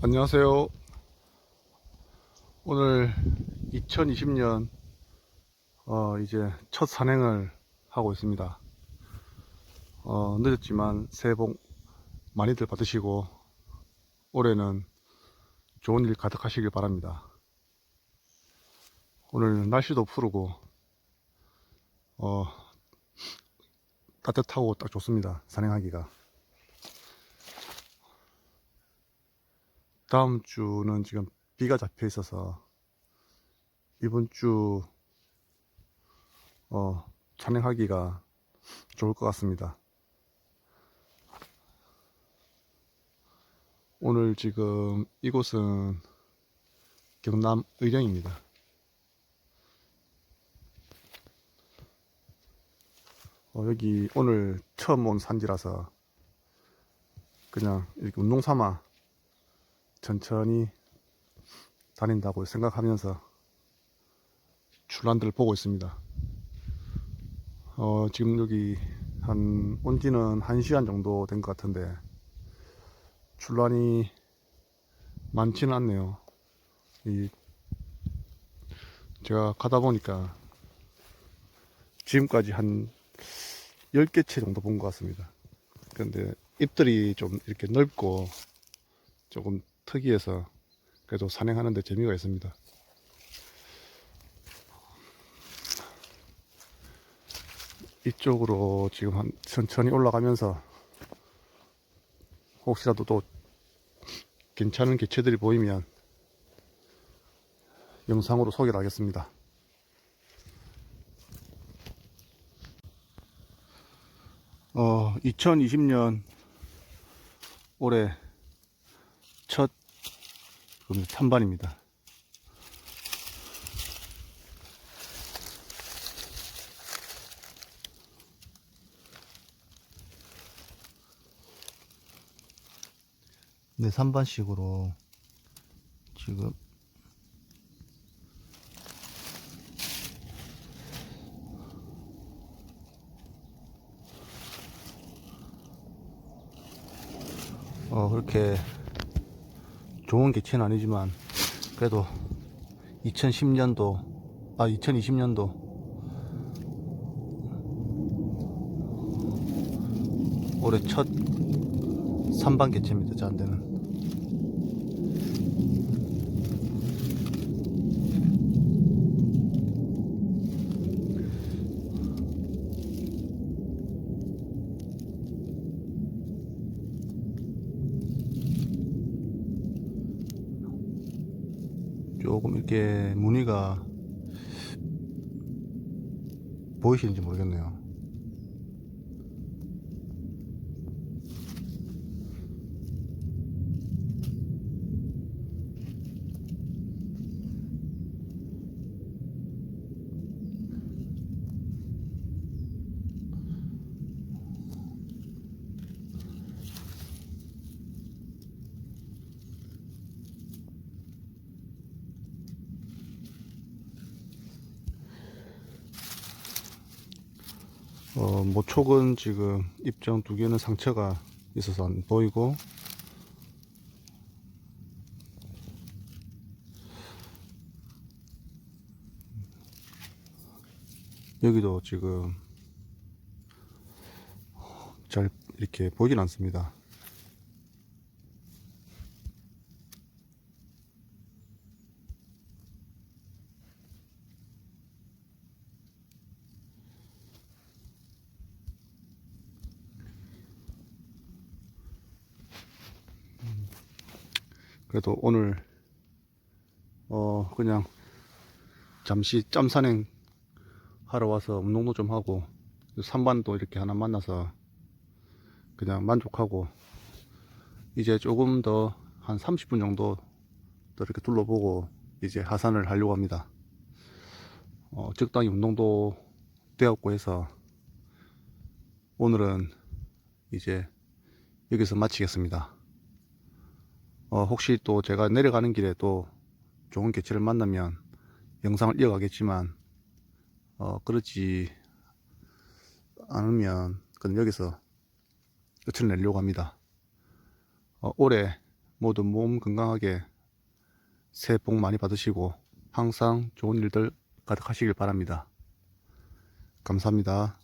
안녕하세요. 오늘 2020년 어, 이제 첫 산행을 하고 있습니다. 어, 늦었지만 새해 복 많이들 받으시고 올해는 좋은 일 가득하시길 바랍니다. 오늘 날씨도 푸르고 어, 따뜻하고 딱 좋습니다. 산행하기가. 다음 주는 지금 비가 잡혀 있어서 이번 주 어, 산행하기가 좋을 것 같습니다. 오늘 지금 이곳은 경남 의령입니다. 어, 여기 오늘 처음 온 산지라서 그냥 이렇게 운동 삼아 천천히 다닌다고 생각하면서 출란들을 보고 있습니다. 어, 지금 여기 한, 온 지는 한 시간 정도 된 것 같은데, 출란이 많지는 않네요. 이, 제가 가다 보니까 지금까지 한 10개 채 정도 본 것 같습니다. 근데 잎들이 좀 이렇게 넓고 조금 특이해서 그래도 산행하는데 재미가 있습니다. 이쪽으로 지금 한 천천히 올라가면서 혹시라도 또 괜찮은 개체들이 보이면 영상으로 소개를 하겠습니다. 어, 2020년 올해 첫 그럼 찬반입니다. 네, 3반씩으로 지금 어, 그렇게 좋은 개체는 아니지만 그래도 2010년도 아 2020년도 올해 첫 3반 개체입니다 잔대는 조금 이렇게 무늬가 보이시는지 모르겠네요. 어, 모촉은 지금 입장 두 개는 상처가 있어서 안 보이고 여기도 지금 잘 이렇게 보이진 않습니다. 그래도 오늘 어 그냥 잠시 짬산행 하러 와서 운동도 좀 하고 산반도 이렇게 하나 만나서 그냥 만족하고 이제 조금 더 한 30분 정도 더 이렇게 둘러보고 이제 하산을 하려고 합니다. 어, 적당히 운동도 되었고 해서 오늘은 이제 여기서 마치겠습니다. 어, 혹시 또 제가 내려가는 길에 또 좋은 개체를 만나면 영상을 이어가겠지만, 어, 그렇지 않으면, 그럼 여기서 끝을 내려고 합니다. 어, 올해 모두 몸 건강하게 새해 복 많이 받으시고 항상 좋은 일들 가득하시길 바랍니다. 감사합니다.